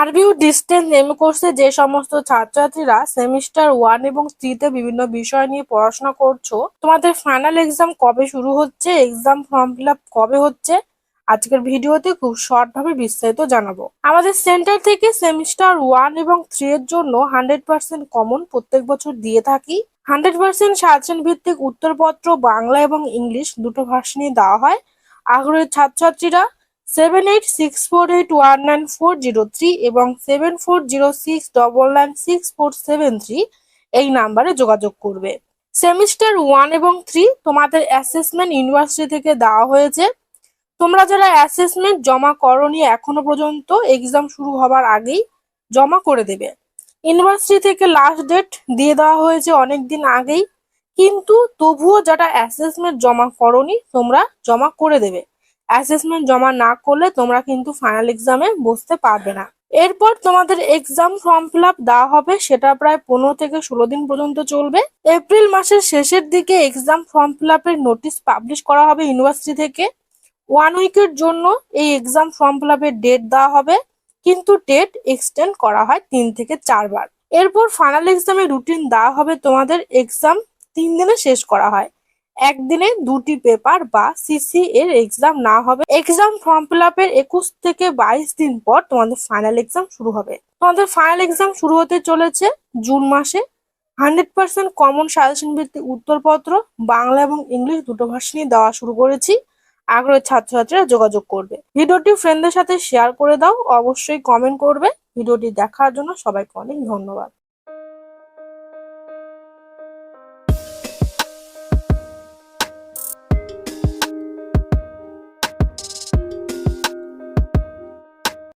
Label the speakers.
Speaker 1: আরবিউ distance M কোর্সে যে সমস্ত ছাত্রছাত্রীরা সেমিস্টার ওয়ান এবং থ্রিতে বিভিন্ন বিষয় নিয়ে পড়াশোনা করছ, তোমাদের ফাইনাল এক্সাম কবে শুরু হচ্ছে? এক্সাম ফর্ম ফিল কবে হচ্ছে? আজকের ভিডিওতে খুব শর্ট ভাবে বিস্তারিত জানাব। আমাদের সেন্টার থেকে সেমিস্টার ওয়ান এবং থ্রি এর জন্য হান্ড্রেড পার্সেন্ট কমন প্রত্যেক বছর দিয়ে থাকি। হান্ড্রেড পার্সেন্ট সাজেশন ভিত্তিক উত্তরপত্র, বাংলা এবং ইংলিশ দুটো ভাষা নিয়ে দেওয়া হয়। আগ্রহী ছাত্রছাত্রীরা seven eight six four eight one nine four zero three এবং seven four zero six double nine six four seven three এই নাম্বারে যোগাযোগ করবে। সেমিস্টার ওয়ান এবং থ্রি তোমাদের অ্যাসেসমেন্ট ইউনিভার্সিটি থেকে দেওয়া হয়েছে। তোমরা যারা অ্যাসেসমেন্ট জমা করনি এখনও পর্যন্ত এক্সাম শুরু হবার আগেই জমা করে দেবে। ইউনিভার্সিটি থেকে লাস্ট ডেট দিয়ে দেওয়া হয়েছে অনেক দিন আগেই। কিন্তু তবুও যারা অ্যাসেসমেন্ট জমা করনি, তোমরা জমা করে দেবে। অ্যাসেসমেন্ট জমা না করলে তোমরা কিন্তু ফাইনাল এক্সামে বসতে পারবে না। এরপর তোমাদের এক্সাম ফর্ম ফিল আপ দেওয়া হবে, সেটা প্রায় পনেরো থেকে ষোলো দিন পর্যন্ত চলবে। এপ্রিল মাসের শেষের দিকে এক্সাম ফর্ম ফিল আপের নোটিশ পাবলিশ করা হবে ইউনিভার্সিটি থেকে। ওয়ান উইকের জন্য এই এক্সাম ফর্ম ফিল আপের ডেট দেওয়া হবে, কিন্তু ডেট এক্সটেন্ড করা হয় তিন থেকে চারবার। এরপর ফাইনাল এক্সামের রুটিন দেওয়া হবে তোমাদের এক্সাম তিন দিনে শেষ করা হয়। একদিনে দুটি পেপার বা সিসি এর এক্সাম না হবে। এক্সাম ফর্ম ফিল আপের একুশ থেকে বাইশ দিন পর তোমাদের ফাইনাল এক্সাম শুরু হবে। তোমাদের ফাইনাল এক্সাম শুরু হতে চলেছে জুন মাসে। হান্ড্রেড পার্সেন্ট কমন সাজেশন ভিত্তিক উত্তরপত্র, বাংলা এবং ইংলিশ দুটো ভার্সনই দেওয়া শুরু করেছি। আগ্রহী ছাত্রছাত্রীরা যোগাযোগ করবে। ভিডিওটি ফ্রেন্ডদের সাথে শেয়ার করে দাও। অবশ্যই কমেন্ট করবে। ভিডিওটি দেখার জন্য সবাইকে অনেক ধন্যবাদ।